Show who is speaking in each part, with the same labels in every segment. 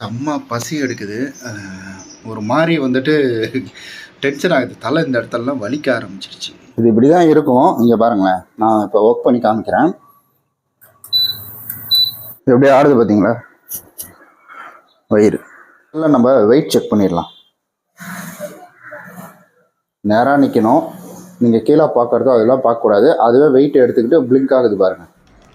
Speaker 1: செம்ம பசி எடுக்குது. ஒரு மாதிரி வந்துட்டு டென்ஷன் ஆகுது. தலை இந்த இடத்துலலாம் வலிக்க ஆரம்பிச்சிருச்சு.
Speaker 2: இது இப்படி தான் இருக்கும். இங்கே பாருங்களேன். நான் இப்போ ஒர்க் பண்ணி காமிக்கிறேன். இது எப்படியே ஆடுது பார்த்தீங்களா வயிறு. இல்லை நம்ம வெயிட் செக் பண்ணிடலாம். நேராக நிற்கணும் நீங்கள் கீழே பார்க்குறதோ அதெல்லாம் பார்க்கக்கூடாது. அதுவே வெயிட் எடுத்துக்கிட்டு பிளிங்க் ஆகுது பாருங்கள்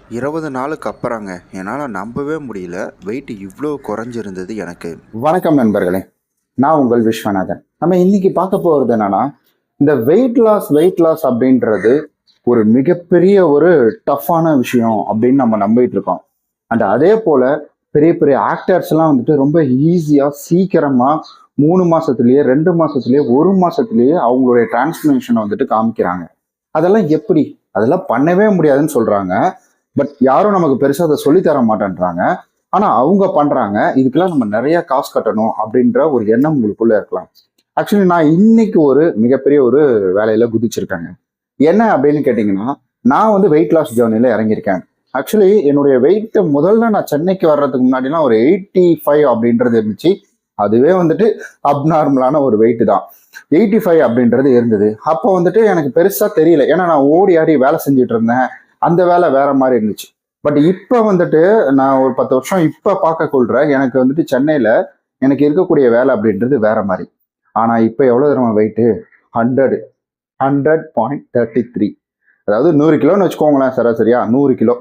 Speaker 3: இருபது நாளுக்கு அப்புறங்க என்னால் நம்பவே முடியல. வெயிட் இவ்வளோ குறைஞ்சிருந்தது எனக்கு.
Speaker 2: வணக்கம் நண்பர்களே. நான் உங்கள் விஸ்வநாதன். நம்ம இன்னைக்கு பார்க்க போகிறது என்னன்னா இந்த வெயிட் லாஸ் வெயிட் லாஸ் அப்படின்றது ஒரு மிகப்பெரிய ஒரு டஃப்பான விஷயம் அப்படின்னு நம்ம நம்பிட்டு இருக்கோம். அண்ட் அதே போல பெரிய பெரிய ஆக்டர்ஸ் எல்லாம் வந்துட்டு ரொம்ப ஈஸியாக சீக்கிரமாக மூணு மாசத்துலயே ரெண்டு மாசத்துலயே ஒரு மாசத்துலயே அவங்களுடைய டிரான்ஸ்ஃபர்மேஷனை வந்துட்டு காமிக்கிறாங்க. அதெல்லாம் எப்படி? அதெல்லாம் பண்ணவே முடியாதுன்னு சொல்றாங்க. பட் யாரும் நமக்கு பெருசாக அதை சொல்லித் தர மாட்டேன்றாங்க. ஆனா அவங்க பண்றாங்க. இதுக்கெல்லாம் நம்ம நிறைய காசு கட்டணும் அப்படின்ற ஒரு எண்ணம் உங்களுக்குள்ள இருக்கலாம். ஆக்சுவலி நான் இன்னைக்கு ஒரு மிகப்பெரிய ஒரு வேலையில குதிச்சிருக்கேங்க. என்ன அப்படின்னு கேட்டிங்கன்னா நான் வந்து வெயிட் லாஸ் ஜேர்னில இறங்கியிருக்கேன். ஆக்சுவலி என்னுடைய வெயிட்டை முதல்ல நான் சென்னைக்கு வர்றதுக்கு முன்னாடிலாம் ஒரு எயிட்டி ஃபைவ் அப்படின்றது இருந்துச்சு. அதுவே வந்துட்டு அப்நார்மலான ஒரு வெயிட் தான். எயிட்டி ஃபைவ் அப்படின்றது இருந்தது. அப்போ வந்துட்டு எனக்கு பெருசா தெரியல. ஏன்னா நான் ஓடி ஆடி வேலை செஞ்சுட்டு இருந்தேன். அந்த வேலை வேற மாதிரி இருந்துச்சு. பட் இப்போ வந்துட்டு நான் ஒரு பத்து வருஷம் இப்போ பார்க்க கொள்ற எனக்கு வந்துட்டு சென்னையில் எனக்கு இருக்கக்கூடிய வேலை அப்படின்றது வேற மாதிரி. ஆனால் இப்போ எவ்வளோ தூரம் weight hundred hundred point thirty three அதாவது நூறு கிலோன்னு வச்சுக்கோங்களேன் சராசரியா நூறு கிலோ.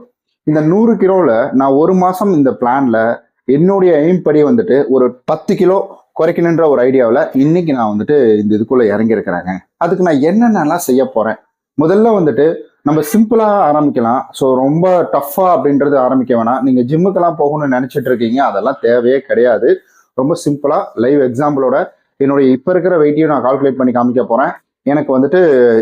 Speaker 2: இந்த நூறு கிலோவில் நான் ஒரு மாதம் இந்த பிளானில் என்னுடைய எய்ம் படி வந்துட்டு ஒரு பத்து கிலோ குறைக்கணுன்ற ஒரு ஐடியாவில் இன்னைக்கு நான் வந்துட்டு இந்த இதுக்குள்ளே இறங்கியிருக்கிறேங்க. அதுக்கு நான் என்னென்னலாம் செய்ய போகிறேன் முதல்ல வந்துட்டு நம்ம சிம்பிளாக ஆரம்பிக்கலாம். ஸோ ரொம்ப டஃப்பாக அப்படின்றது ஆரம்பிக்க வேணாம். நீங்கள் ஜிம்முக்கெல்லாம் போகணும்னு நினச்சிட்டு இருக்கீங்க அதெல்லாம் தேவையே கிடையாது. ரொம்ப சிம்பிளாக லைவ் எக்ஸாம்பிளோட என்னுடைய இப்போ இருக்கிற வெயிட்டையும் நான் கால்குலேட் பண்ணி காமிக்க போகிறேன் எனக்கு வந்துட்டு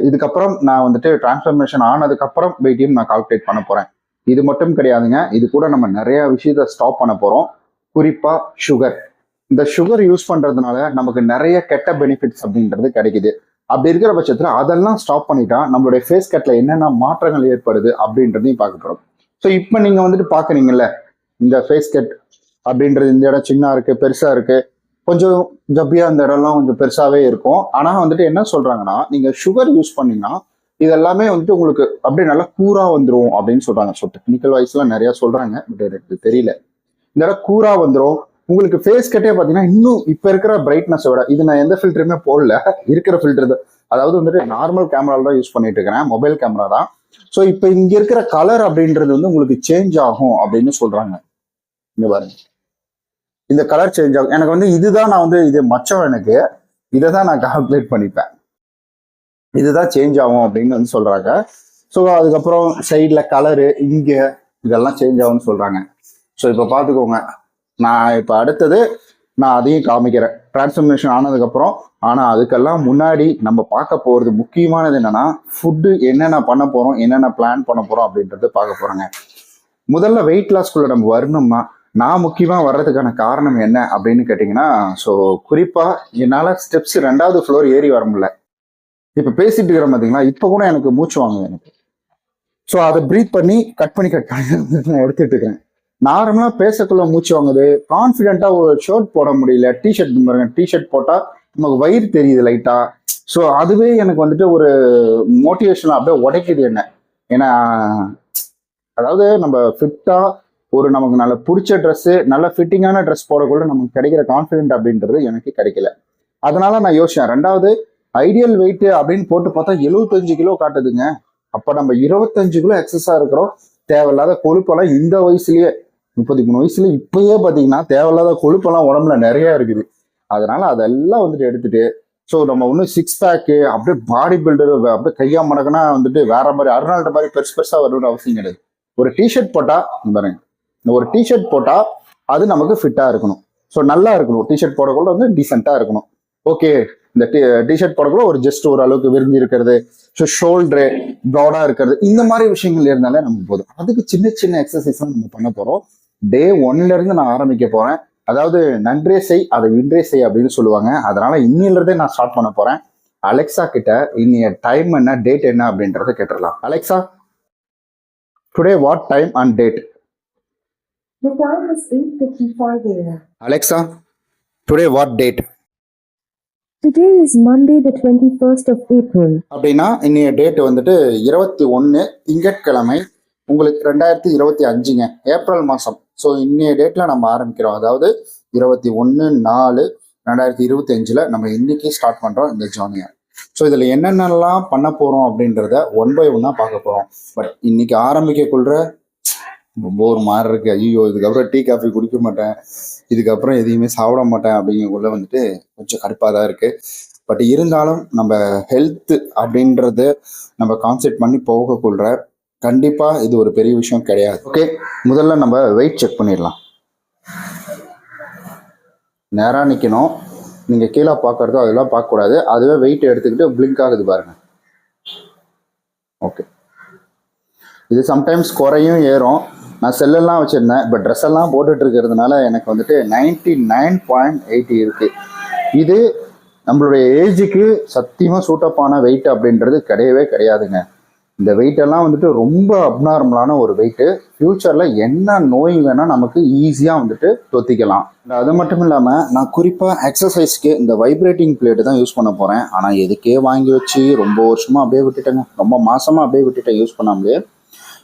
Speaker 2: இதுக்கப்புறம் நான் வந்துட்டு டிரான்ஸ்ஃபர்மேஷன் ஆனதுக்கப்புறம் வெயிட்டையும் நான் கால்குலேட் பண்ண போகிறேன் இது மட்டும் கிடையாதுங்க. இது கூட நம்ம நிறைய விஷயத்த ஸ்டாப் பண்ண போகிறோம் குறிப்பாக சுகர் இந்த சுகர் யூஸ் பண்ணுறதுனால நமக்கு நிறைய கெட்ட பெனிஃபிட்ஸ் அப்படின்றது கிடைக்குது. அப்படி இருக்கிற பட்சத்தில் அதெல்லாம் ஸ்டாப் பண்ணிட்டா நம்மளுடைய ஃபேஸ் கட்டில் என்னென்ன மாற்றங்கள் ஏற்படுது அப்படின்றதையும் பார்க்க போகிறோம் ஸோ இப்போ நீங்கள் வந்துட்டு பார்க்குறீங்கல்ல இந்த ஃபேஸ் கட் அப்படின்றது இந்த இடம் சின்ன இருக்குது பெருசாக இருக்குது கொஞ்சம் ஜப்பியாக அந்த இடம்லாம் கொஞ்சம் பெருசாகவே இருக்கும். ஆனால் வந்துட்டு என்ன சொல்கிறாங்கன்னா நீங்கள் சுகர் யூஸ் பண்ணீங்கன்னா இதெல்லாமே வந்துட்டு உங்களுக்கு அப்படியே நல்லா கூறாக வந்துடும் அப்படின்னு சொல்கிறாங்க ஸோ டெக்னிக்கல் வைஸ்லாம் நிறையா சொல்கிறாங்க பட் எனக்கு தெரியல. இந்த இடம் கூறாக வந்துடும் உங்களுக்கு ஃபேஸ் கட்டே பார்த்தீங்கன்னா இன்னும் இப்போ இருக்கிற பிரைட்னஸை விட இது நான் எந்த ஃபில்டருமே போடல. இருக்கிற ஃபில்டர் தான் அதாவது வந்துட்டு நார்மல் கேமரால தான் யூஸ் பண்ணிட்டு இருக்கிறேன். மொபைல் கேமரா தான். ஸோ இப்போ இங்க இருக்கிற கலர் அப்படின்றது வந்து உங்களுக்கு சேஞ்ச் ஆகும் அப்படின்னு சொல்றாங்க. இங்க பாருங்க. இந்த கலர் சேஞ்ச் ஆகும். எனக்கு வந்து இதுதான் நான் வந்து இது மச்சம் எனக்கு. இதை தான் நான் கால்குலேட் பண்ணிப்பேன். இதுதான் சேஞ்ச் ஆகும் அப்படின்னு வந்து சொல்றாங்க. ஸோ அதுக்கப்புறம் சைடில் கலரு இங்கே இதெல்லாம் சேஞ்ச் ஆகும்னு சொல்கிறாங்க ஸோ இப்போ பார்த்துக்கோங்க நான் இப்போ அடுத்தது நான் அதையும் காமிக்கிறேன். டிரான்ஸ்ஃபர்மேஷன் ஆனதுக்கப்புறம் ஆனால் அதுக்கெல்லாம் முன்னாடி நம்ம பார்க்க போகிறது முக்கியமானது என்னென்னா ஃபுட்டு என்னென்ன பண்ண போகிறோம் என்னென்ன பிளான் பண்ண போகிறோம் அப்படின்றது பார்க்க போகிறோங்க முதல்ல வெயிட் லாஸ்க்குள்ளே நம்ம வரணும்னா நான் முக்கியமாக வர்றதுக்கான காரணம் என்ன அப்படின்னு கேட்டிங்கன்னா ஸோ குறிப்பாக என்னால் ஸ்டெப்ஸ் ரெண்டாவது ஃப்ளோர் ஏறி வர முடியல. இப்போ பேசிட்டு இருக்கிறோம் பார்த்தீங்களா இப்போ கூட எனக்கு மூச்சு வாங்குது எனக்கு. ஸோ அதை ப்ரீத் பண்ணி கட் பண்ணி கட் பண்ணி நான் எடுத்துட்டு இருக்கேன் நார்மலா பேசக்குள்ள மூச்சு வாங்குது. கான்ஃபிடென்ட்டா ஒரு ஷர்ட் போட முடியல. டிஷர்ட் பாருங்க. டிஷர்ட் போட்டா நமக்கு வயிறு தெரியுது லைட்டா ஸோ அதுவே எனக்கு வந்துட்டு ஒரு மோட்டிவேஷன் அப்படியே உடைக்குது என்ன. ஏன்னா அதாவது நம்ம ஃபிட்டா ஒரு நமக்கு நல்ல பிடிச்ச ட்ரெஸ்ஸு நல்ல ஃபிட்டிங்கான ட்ரெஸ் போடக்குள்ள நமக்கு கிடைக்கிற கான்ஃபிடென்ட் அப்படின்றது எனக்கு கிடைக்கல. அதனால நான் யோசிச்சேன். ரெண்டாவது ஐடியல் வெயிட் அப்படின்னு போட்டு பார்த்தா எழுபத்தஞ்சு கிலோ காட்டுதுங்க. அப்போ நம்ம இருபத்தஞ்சு கிலோ எக்ஸஸாக இருக்கிறோம். தேவையில்லாத கொழுப்பெல்லாம் இந்த வயசுலயே முப்பத்தி மூணு வயசுல இப்பயே பார்த்தீங்கன்னா தேவையில்லாத கொழுப்பெல்லாம் உடம்புல நிறைய இருக்குது. அதனால அதெல்லாம் வந்துட்டு எடுத்துட்டு ஸோ நம்ம ஒன்றும் சிக்ஸ் பேக்கு அப்படியே பாடி பில்டர் அப்படியே கையா மடக்குனா வந்துட்டு வேற மாதிரி அருணாள்கிட்ட மாதிரி பெருசு பெருசாக வரணும்னு அவசியம் கிடையாது. ஒரு டிஷர்ட் போட்டால் பாருங்க. இந்த ஒரு டிஷர்ட் போட்டால் அது நமக்கு ஃபிட்டாக இருக்கணும். ஸோ நல்லா இருக்கணும். டிஷர்ட் போடக்குள்ள வந்து டீசெண்டாக இருக்கணும். ஓகே இந்த டி டிஷர்ட் போடக்குள்ள ஒரு ஜஸ்ட் ஒரு அளவுக்கு விரிஞ்சு இருக்கிறது. ஸோ ஷோல்டரு ப்ராடாக இருக்கிறது. இந்த மாதிரி விஷயங்கள் இருந்தாலே நமக்கு போதும். அதுக்கு சின்ன சின்ன எக்ஸசைஸ் நம்ம பண்ண போகிறோம் டே ஒன்ல இருந்து நான் ஆரம்பிக்க போறேன். அதாவது நன்றே செய் அதை இன்றே செய் அப்படின்னு சொல்லுவாங்க. அதனால இன்னில இருந்தே நான் ஸ்டார்ட் பண்ண போறேன். அலெக்சா கிட்ட இன்னைய டைம் என்ன டேட் என்ன? அப்படின்றத கேட்டுடலாம். Alexa today what time and date
Speaker 4: The time is 8.55 a.m.
Speaker 2: Alexa today what date
Speaker 4: Today is Monday, the 21st of April.
Speaker 2: அப்படின்னா இன்னைய டேட் வந்துட்டு இருபத்தி ஒன்று திங்கட்கிழமை. உங்களுக்கு ரெண்டாயிரத்தி இருபத்தி அஞ்சுங்க. ஏப்ரல் மாதம் ஸோ இன்னைய டேட்டில் நம்ம ஆரம்பிக்கிறோம். அதாவது இருபத்தி ஒன்று நாலு ரெண்டாயிரத்தி இருபத்தி அஞ்சில் நம்ம இன்னைக்கு ஸ்டார்ட் பண்ணுறோம் இந்த ஜேர்னியை ஸோ இதில் என்னென்னலாம் பண்ண போகிறோம் அப்படின்றத ஒன் பை ஒன்னாக பார்க்க போகிறோம் பட் இன்னைக்கு ஆரம்பிக்கக்குள்ள ரொம்ப ஒரு மாதிரி இருக்கு. ஐயோ இதுக்கப்புறம் டீ காஃபி குடிக்க மாட்டேன். இதுக்கப்புறம் எதையுமே சாப்பிட மாட்டேன் அப்படிங்கக்குள்ள வந்துட்டு கொஞ்சம் கடுப்பாக தான் இருக்குது பட் இருந்தாலும் நம்ம ஹெல்த் அப்படின்றத நம்ம கான்செப்ட் பண்ணி போகக்குள்ள கண்டிப்பாக இது ஒரு பெரிய விஷயம் கிடையாது. ஓகே முதல்ல நம்ம வெயிட் செக் பண்ணிடலாம். நேராக நிற்கணும் நீங்கள் கீழே பார்க்குறதோ அதெல்லாம் பார்க்கக்கூடாது. அதுவே வெயிட் எடுத்துக்கிட்டு பிளிங்க் ஆகுது பாருங்க. ஓகே இது சம்டைம்ஸ் குறையும் ஏறும். நான் செல்லெல்லாம் வச்சுருந்தேன். இப்போ ட்ரெஸ் எல்லாம் போட்டுட்டு இருக்கிறதுனால எனக்கு வந்துட்டு நைன்டி நைன் பாயிண்ட் எயிட்டி இருக்குது இது நம்மளுடைய ஏஜுக்கு சத்தியமாக சூட்டப்பான வெயிட் அப்படின்றது கிடையவே கிடையாதுங்க. இந்த வெயிட்டெல்லாம் வந்துட்டு ரொம்ப அப்நார்மலான ஒரு வெயிட்டு ஃப்யூச்சரில் என்ன நோய் வேணால் நமக்கு ஈஸியாக வந்துட்டு தொத்திக்கலாம். அது மட்டும் இல்லாமல் நான் குறிப்பாக எக்ஸசைஸ்க்கு இந்த வைப்ரேட்டிங் பிளேட்டு தான் யூஸ் பண்ண போகிறேன் ஆனால் எதுக்கே வாங்கி வச்சு ரொம்ப வருஷமாக அப்படியே விட்டுட்டேங்க. ரொம்ப மாசமாக அப்படியே விட்டுட்டேன் யூஸ் பண்ணாமலே.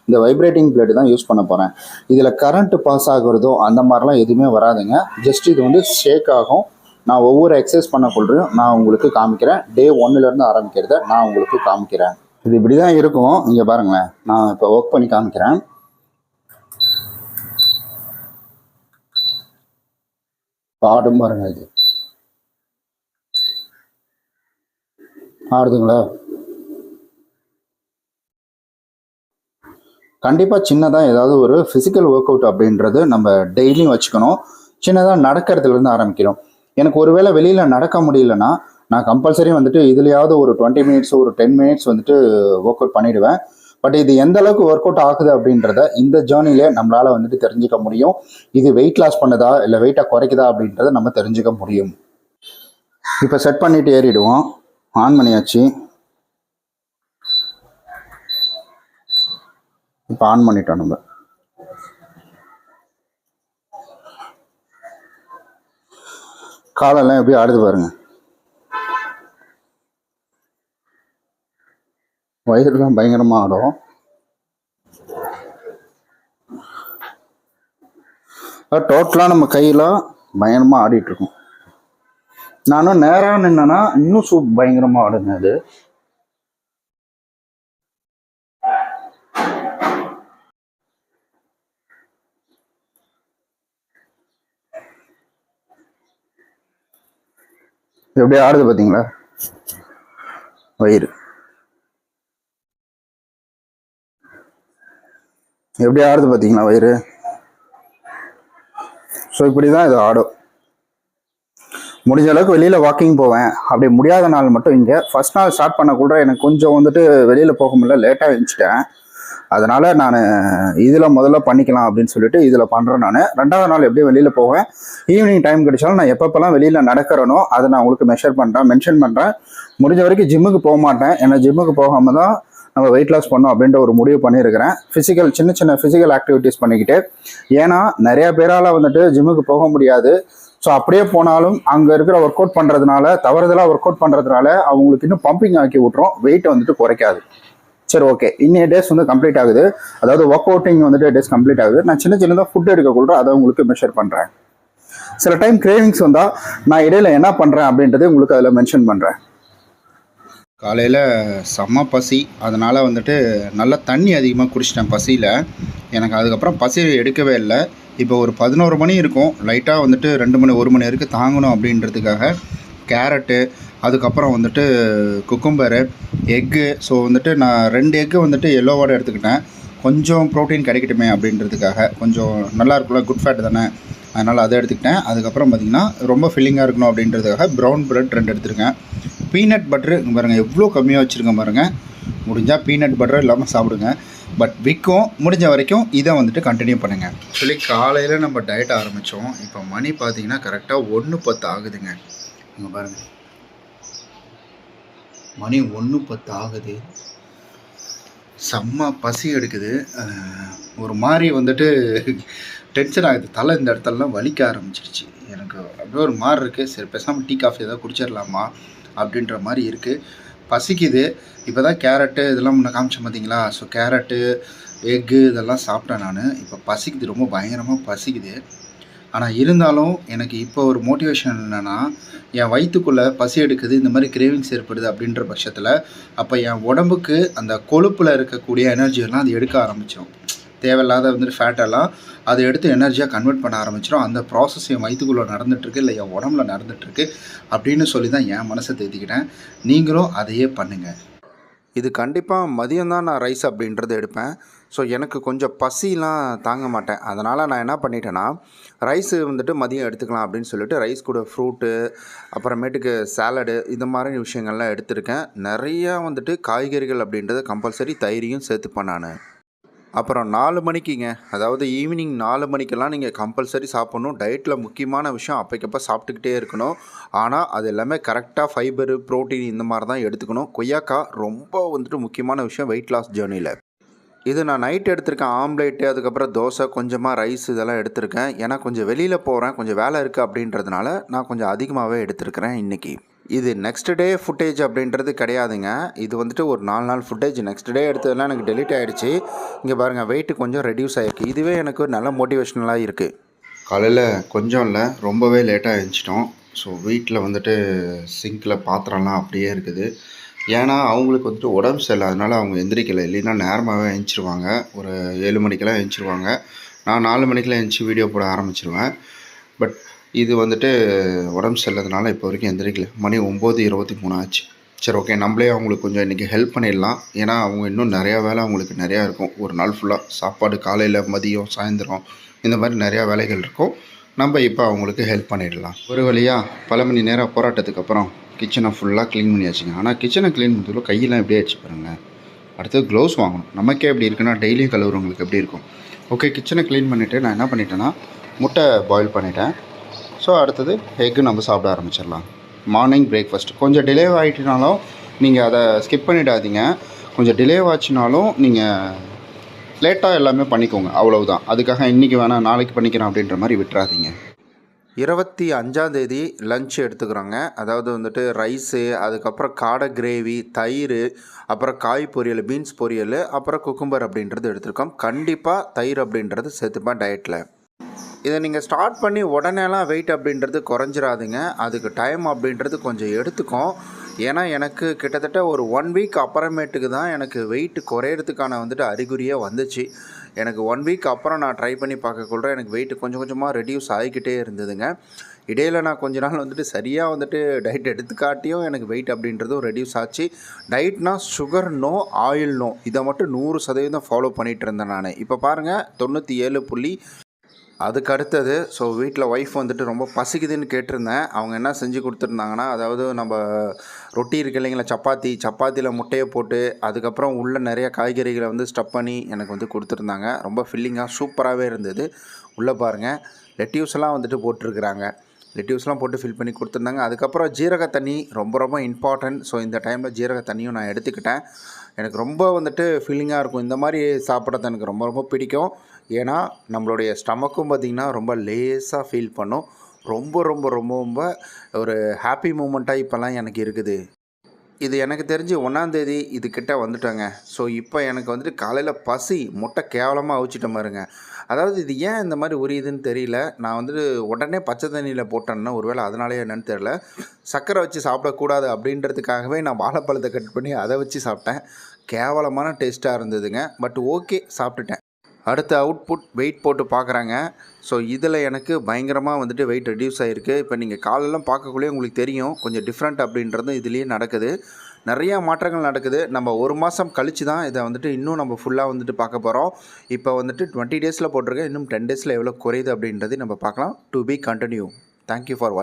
Speaker 2: இந்த வைப்ரேட்டிங் பிளேட்டு தான் யூஸ் பண்ண போகிறேன் இதில் கரண்ட் பாஸ் ஆகுறதோ அந்த மாதிரிலாம் எதுவுமே வராதுங்க. ஜஸ்ட் இது வந்து ஷேக் ஆகும். நான் ஒவ்வொரு எக்ஸசைஸ் பண்ண கொள்றையும் நான் உங்களுக்கு காமிக்கிறேன். டே ஒன்னுலேருந்து ஆரம்பிக்கிறத நான் உங்களுக்கு காமிக்கிறேன். இது இப்படி தான் இருக்கும். இங்கே பாருங்களேன். நான் இப்போ ஒர்க் பண்ணி காமிக்கிறேன். ஆடும் பாருங்க இது. ஆடுதுங்களா? கண்டிப்பாக சின்னதாக ஏதாவது ஒரு ஃபிசிக்கல் ஒர்க் அவுட் அப்படின்றது நம்ம டெய்லியும் வச்சுக்கணும். சின்னதாக நடக்கிறதுலேருந்து ஆரம்பிக்கிறோம். எனக்கு ஒருவேளை வெளியில் நடக்க முடியலன்னா நான் கம்பல்சரி வந்துட்டு இதுலையாவது ஒரு டுவெண்ட்டி மினிட்ஸ் ஒரு டென் மினிட்ஸ் வந்துட்டு ஒர்க் அவுட் பண்ணிடுவேன். பட் இது எந்த அளவுக்கு ஒர்க் அவுட் ஆகுது அப்படின்றத இந்த ஜேர்னிலே நம்மளால் வந்துட்டு தெரிஞ்சுக்க முடியும். இது வெயிட் லாஸ் பண்ணுதா இல்லை வெயிட்டை குறைக்குதா அப்படின்றத நம்ம தெரிஞ்சுக்க முடியும். இப்போ செட் பண்ணிட்டு ஏறிடுவோம். ஆன் பண்ணியாச்சு. இப்போ ஆன் பண்ணிட்டோம் நம்ம. காலெல்லாம் எப்படி ஆடுது பாருங்க. வயிறுலாம் பயங்கரமாக ஆடும் டோட்டலாக நம்ம கையெல்லாம் பயங்கரமாக ஆடிட்டுருக்கோம். நானும் நேராக நின்னேன்னா இன்னும் சூப் பயங்கரமாக ஆடுங்க அது. எப்படி ஆடுது பார்த்தீங்களா வயிறு. எப்படி ஆடுது பார்த்தீங்களா வயிறு? ஸோ இப்படி தான் இது ஆடும். முடிஞ்ச அளவுக்கு வெளியில் வாக்கிங் போவேன். அப்படி முடியாத நாள் மட்டும் இங்கே. ஃபஸ்ட் நாள் ஸ்டார்ட் பண்ணக்குள்ள எனக்கு கொஞ்சம் வந்துட்டு வெளியில் போக முடியல. லேட்டாக எழுந்துச்சிட்டேன் அதனால் நான் இதில் முதல்ல பண்ணிக்கலாம் அப்படின்னு சொல்லிட்டு இதில் பண்ணுறேன் நான். ரெண்டாவது நாள் எப்படி வெளியில் போவேன். ஈவினிங் டைம் கிடைச்சாலும் நான் எப்பப்பெல்லாம் வெளியில் நடக்கிறேனோ அதை நான் உங்களுக்கு மெஷர் பண்ணுறேன் மென்ஷன் பண்ணுறேன் முடிஞ்ச வரைக்கும் ஜிம்முக்கு போக மாட்டேன். ஏன்னா ஜிம்முக்கு போகாமல் தான் நம்ம வெயிட் லாஸ் பண்ணோம் அப்படின்ற ஒரு முடிவு பண்ணியிருக்கிறேன். ஃபிசிக்கல் சின்ன சின்ன ஃபிசிக்கல் ஆக்டிவிட்டிஸ் பண்ணிக்கிட்டு ஏன்னா நிறைய பேரால் வந்துட்டு ஜிம்முக்கு போக முடியாது. ஸோ அப்படியே போனாலும் அங்கே இருக்கிற ஒர்க் அவுட் பண்ணுறதுனால தவறுதலாக ஒர்க் அவுட் பண்ணுறதுனால அவங்களுக்கு இன்னும் பம்பிங் ஆக்கி விட்றோம் வெயிட்டை வந்துட்டு குறைக்காது. சரி ஓகே இன்னைய டேஸ் வந்து கம்ப்ளீட் ஆகுது. அதாவது ஒர்க் அவுட்டிங் வந்துட்டு டேஸ் கம்ப்ளீட் ஆகுது. நான் சின்ன சின்னதாக ஃபுட் எடுக்கக்குள்ள அதை உங்களுக்கு மெஷர் பண்ணுறேன் சில டைம் கிரேவிங்ஸ் வந்தால் நான் இடையில என்ன பண்ணுறேன் அப்படின்றது உங்களுக்கு அதில் மென்ஷன் பண்ணுறேன் காலையில் செம்ம பசி. அதனால் வந்துட்டு நல்லா தண்ணி அதிகமாக குடிச்சிட்டேன் பசியில். எனக்கு அதுக்கப்புறம் பசி எடுக்கவே இல்லை. இப்போ ஒரு பதினோரு மணி இருக்கும். லைட்டாக வந்துட்டு ரெண்டு மணி ஒரு மணி வரைக்கும் தாங்கணும் அப்படின்றதுக்காக கேரட்டு அதுக்கப்புறம் வந்துட்டு குக்கும்பரு எக்கு ஸோ வந்துட்டு நான் ரெண்டு எக்கு வந்துட்டு எல்லோவோட எடுத்துக்கிட்டேன். கொஞ்சம் ப்ரோட்டீன் கிடைக்கட்டுமே அப்படின்றதுக்காக. கொஞ்சம் நல்லா இருக்கும்ல குட் ஃபேட் தானே. அதனால் அதை எடுத்துக்கிட்டேன். அதுக்கப்புறம் பார்த்திங்கன்னா ரொம்ப ஃபில்லிங்காக இருக்கணும் அப்படின்றதுக்காக ப்ரௌன் ப்ரெட் ரெண்டு எடுத்துருக்கேன். பீனட் பட்டரு பாருங்கள் எவ்வளோ கம்மியாக வச்சுருக்கேன் பாருங்கள் முடிஞ்சால் பீனட் பட்டர் இல்லாமல் சாப்பிடுங்க. பட் விற்கும் முடிஞ்ச வரைக்கும் இதை வந்துட்டு கண்டினியூ பண்ணுங்கள் ஆக்சுவலி காலையில் நம்ம டயட் ஆரம்பித்தோம் இப்போ மணி பார்த்தீங்கன்னா கரெக்டாக ஒன்று பத்து ஆகுதுங்க. இங்கே பாருங்கள் மணி ஒன்று பத்து ஆகுது. செம்ம பசி எடுக்குது. ஒரு மாதிரி வந்துட்டு
Speaker 5: டென்ஷன் ஆகுது. தலை இந்த இடத்துலலாம் வலிக்க ஆரம்பிச்சிருச்சு. எனக்கு அப்படியே ஒரு மாதிரி இருக்குது சரி பேசாமல் டீ காஃபி ஏதாவது குடிச்சிடலாமா அப்படின்ற மாதிரி இருக்குது பசிக்குது. இப்போ தான் கேரட்டு இதெல்லாம் முன்ன காமிச்சேன் பார்த்தீங்களா ஸோ கேரட்டு எக்கு இதெல்லாம் சாப்பிட்டேன் நான். இப்போ பசிக்குது. ரொம்ப பயங்கரமாக பசிக்குது. ஆனால் இருந்தாலும் எனக்கு இப்போ ஒரு மோட்டிவேஷன் என்னென்னா என் வயிற்றுக்குள்ளே பசி எடுக்குது. இந்த மாதிரி கிரேவிங்ஸ் ஏற்படுது அப்படின்ற பட்சத்தில் அப்போ என் உடம்புக்கு அந்த கொழுப்பில் இருக்கக்கூடிய எனர்ஜியெல்லாம் அது எடுக்க ஆரம்பிச்சிடும் தேவையில்லாத வந்துட்டு ஃபேட்டெல்லாம் அதை எடுத்து எனர்ஜியாக கன்வெர்ட் பண்ண ஆரம்பிச்சிடும் அந்த ப்ராசஸ் என் வயிற்றுக்குள்ளே நடந்துகிட்ருக்கு இல்லை என் உடம்புல நடந்துகிட்ருக்கு அப்படின்னு சொல்லி தான் என் மனசை தேத்திக்கிட்டேன். நீங்களும் அதையே பண்ணுங்கள்
Speaker 2: இது கண்டிப்பாக மதியம் தான் நான் ரைஸ் அப்படின்றது எடுப்பேன். ஸோ எனக்கு கொஞ்சம் பசிலாம் தாங்க மாட்டேன். அதனால் நான் என்ன பண்ணிட்டேன்னா ரைஸு வந்துட்டு மதியம் எடுத்துக்கலாம் அப்படின்னு சொல்லிட்டு ரைஸ் கூட ஃப்ரூட்டு அப்புறமேட்டுக்கு சாலடு இந்த மாதிரி விஷயங்கள்லாம் எடுத்திருக்கேன். நிறையா வந்துட்டு காய்கறிகள் அப்படின்றத கம்பல்சரி தயிரையும் சேர்த்துப்பேன் நான். அப்புறம் நாலு மணிக்குங்க. அதாவது ஈவினிங் நாலு மணிக்கெல்லாம் நீங்கள் கம்பல்சரி சாப்பிட்ணும். டயட்டில் முக்கியமான விஷயம் அப்பைக்கப்போ சாப்பிட்டுக்கிட்டே இருக்கணும். ஆனால் அது எல்லாமே கரெக்டாக ஃபைபரு ப்ரோட்டீன் இந்த மாதிரி தான் எடுத்துக்கணும். கொய்யாக்காய் ரொம்ப வந்துட்டு முக்கியமான விஷயம் வெயிட் லாஸ் ஜேர்னியில் இது நான் நைட் எடுத்திருக்கேன் ஆம்லேட்டு அதுக்கப்புறம் தோசை கொஞ்சமாக ரைஸ் இதெல்லாம் எடுத்திருக்கேன். ஏன்னா கொஞ்சம் வெளியில் போகிறேன் கொஞ்சம் வேலை இருக்குது அப்படின்றதுனால நான் கொஞ்சம் அதிகமாகவே எடுத்திருக்கிறேன் இன்றைக்கி இது நெக்ஸ்ட் டே ஃபுட்டேஜ் அப்படின்றது கிடையாதுங்க. இது வந்துட்டு ஒரு நாலு நாள் ஃபுட்டேஜ் நெக்ஸ்ட் டே எடுத்ததெல்லாம் எனக்கு டெலிட் ஆகிடுச்சு இங்கே பாருங்கள் வெயிட் கொஞ்சம் ரெடியூஸ் ஆகிருக்கு இதுவே எனக்கு ஒரு நல்ல மோட்டிவேஷ்னலாக இருக்குது
Speaker 5: காலையில் கொஞ்சம் இல்லை ரொம்பவே லேட்டாக இருந்துச்சிட்டோம் ஸோ வீட்டில் வந்துட்டு சிங்கில் பாத்திரம்லாம் அப்படியே இருக்குது. ஏன்னா அவங்களுக்கு வந்துட்டு உடம்பு சரியில்லை. அதனால் அவங்க எந்திரிக்கலை. இல்லைன்னா நேரமாகவே எழுந்திரிச்சிருவாங்க ஒரு ஏழு மணிக்கெல்லாம் எழுந்திரிச்சிருவாங்க நான் நாலு மணிக்கெல்லாம் எழுந்திரிச்சி வீடியோ போட ஆரம்பிச்சிருவேன். பட் இது வந்துட்டு உடம்பு சரியில்லாதனால இப்போ வரைக்கும் எந்திரிக்கல. மணி ஒம்பது இருபத்தி மூணு ஆச்சு. சரி ஓகே. நம்மளே அவங்களுக்கு கொஞ்சம் இன்றைக்கி ஹெல்ப் பண்ணிடலாம். ஏன்னா அவங்க இன்னும் நிறையா வேலை அவங்களுக்கு நிறையா இருக்கும். ஒரு நாள் ஃபுல்லாக சாப்பாடு காலையில் மதியம் சாயந்தரம் இந்த மாதிரி நிறையா வேலைகள் இருக்கும். நம்ம இப்போ அவங்களுக்கு ஹெல்ப் பண்ணிடலாம். ஒரு வழியாக பல மணி நேரம் போராட்டத்துக்கு அப்புறம் கிச்சனை ஃபுல்லாக க்ளீன் பண்ணியாச்சுங்க ஆனால் கிச்சனை க்ளீன் பண்ணுறதுல கையெல்லாம் எப்படி ஆயிடுச்சு பாருங்க. அடுத்து க்ளவுஸ் வாங்கணும். நமக்கே எப்படி இருக்குன்னா டெய்லியும் கழுவுறவங்களுக்கு எப்படி இருக்கும்? ஓகே கிச்சனை க்ளீன் பண்ணிவிட்டு நான் என்ன பண்ணிட்டேன்னா முட்டை பாயில் பண்ணிட்டேன். ஸோ அடுத்தது எக்கு நம்ம சாப்பிட ஆரம்பிச்சிடலாம். மார்னிங் பிரேக்ஃபாஸ்ட் கொஞ்சம் டிலே ஆகிட்டுனாலும் நீங்கள் அதை ஸ்கிப் பண்ணிடாதீங்க. கொஞ்சம் டிலே ஆச்சுனாலும் நீங்கள் லேட்டாக எல்லாமே பண்ணிக்கோங்க. அவ்வளவுதான். அதுக்காக இன்றைக்கி வேணால் நாளைக்கு பண்ணிக்கிறேன் அப்படின்ற மாதிரி விட்டுறாதீங்க.
Speaker 2: இருபத்தி அஞ்சாந்தேதி லஞ்ச் எடுத்துக்கிறோங்க. அதாவது வந்துட்டு ரைஸு அதுக்கப்புறம் காடை கிரேவி தயிர் அப்புறம் காய் பொரியல் பீன்ஸ் பொரியல் அப்புறம் குக்கும்பர் அப்படின்றது எடுத்திருக்கோம். கண்டிப்பாக தயிர் அப்படின்றது சேர்த்துப்பேன் டயட்டில் இதை நீங்கள் ஸ்டார்ட் பண்ணி உடனேலாம் வெயிட் அப்படின்றது குறைஞ்சிராதுங்க. அதுக்கு டைம் அப்படின்றது கொஞ்சம் எடுத்துக்கும் ஏன்னா எனக்கு கிட்டத்தட்ட ஒரு ஒன் வீக் அப்புறமேட்டுக்கு தான் எனக்கு வெயிட் குறையிறதுக்கான வந்துட்டு அறிகுறியே வந்துச்சு. எனக்கு ஒன் வீக் அப்புறம் நான் ட்ரை பண்ணி பார்க்கக்குள்ள எனக்கு வெயிட் கொஞ்சம் கொஞ்சமாக ரெடியூஸ் ஆகிக்கிட்டே இருந்ததுங்க. இடையில் நான் கொஞ்ச நாள் வந்துட்டு சரியாக வந்துட்டு டயட் எடுத்துக்காட்டியும் எனக்கு வெயிட் அப்படின்றதும் ரெடியூஸ் ஆச்சு. டயட்னா சுகர் நோ ஆயில் நோ இதை மட்டும் நூறு சதவீதம் ஃபாலோ பண்ணிகிட்டு இருந்தேன் நான். இப்போ பாருங்கள் தொண்ணூற்றி ஏழு புள்ளி அதுக்கு அடுத்தது ஸோ வீட்டில் ஒய்ஃப் வந்துட்டு ரொம்ப பசிக்குதுன்னு கேட்டிருந்தேன். அவங்க என்ன செஞ்சு கொடுத்துருந்தாங்கன்னா அதாவது நம்ம ரொட்டி இருக்கு இல்லைங்களா சப்பாத்தி சப்பாத்தியில் முட்டையை போட்டு அதுக்கப்புறம் உள்ள நிறைய காய்கறிகளை வந்து ஸ்டப் பண்ணி எனக்கு வந்து கொடுத்துருந்தாங்க. ரொம்ப ஃபில்லிங்காக சூப்பராகவே இருந்தது. உள்ளே பாருங்கள் லெட்யூஸ் எல்லாம் வந்துட்டு போட்டிருக்கிறாங்க. லெட்யூஸ்லாம் போட்டு ஃபில் பண்ணி கொடுத்துருந்தாங்க. அதுக்கப்புறம் ஜீரக தண்ணி ரொம்ப ரொம்ப இம்பார்ட்டன்ட் ஸோ இந்த டைமில் ஜீரக தண்ணியும் நான் எடுத்துக்கிட்டேன். எனக்கு ரொம்ப வந்துட்டு ஃபீலிங்காக இருக்கும். இந்த மாதிரி சாப்பிட்றது எனக்கு ரொம்ப ரொம்ப பிடிக்கும். ஏன்னா நம்மளுடைய ஸ்டமக்கும் பார்த்திங்கன்னா ரொம்ப லேஸாக ஃபீல் பண்ணும். ரொம்ப ரொம்ப ரொம்ப ரொம்ப ஒரு ஹாப்பி மூமெண்ட்டாக இப்போல்லாம் எனக்கு இருக்குது. இது எனக்கு தெரிஞ்சு ஒன்றாந்தேதி இது வந்துட்டேங்க. ஸோ இப்போ எனக்கு வந்துட்டு காலையில் பசி முட்டை கேவலமாக அவிச்சிட்ட மாதிரிங்க அதாவது இது ஏன் இந்த மாதிரி உரியுதுன்னு தெரியல. நான் வந்துட்டு உடனே பச்சை தண்ணியில் போட்டேன்னா ஒருவேளை அதனாலே என்னன்னு தெரியல. சர்க்கரை வச்சு சாப்பிடக்கூடாது அப்படின்றதுக்காகவே நான் வாழைப்பழத்தை கட் பண்ணி அதை வச்சு சாப்பிட்டேன். கேவலமான டேஸ்ட்டாக இருந்ததுங்க. பட் ஓகே சாப்பிட்டுட்டேன். அடுத்த அவுட்புட் வெயிட் போட்டு பார்க்குறாங்க ஸோ இதில் எனக்கு பயங்கரமாக வந்துட்டு வெயிட் ரெடியூஸ் ஆகிருக்கு இப்போ நீங்கள் காலெல்லாம் பார்க்கக்குள்ளே உங்களுக்கு தெரியும். கொஞ்சம் டிஃப்ரெண்ட் அப்படின்றதும் இதுலேயே நடக்குது. நிறையா மாற்றங்கள் நடக்குது. நம்ம ஒரு மாதம் கழித்து தான் இதை வந்துட்டு இன்னும் நம்ம ஃபுல்லாக வந்துட்டு பார்க்க போகிறோம் இப்போ வந்துட்டு டுவெண்ட்டி டேஸில் போட்டிருக்கேன். இன்னும் டென் டேஸில் எவ்வளோ குறையுது அப்படின்றது நம்ம பார்க்கலாம். To be continue thank you for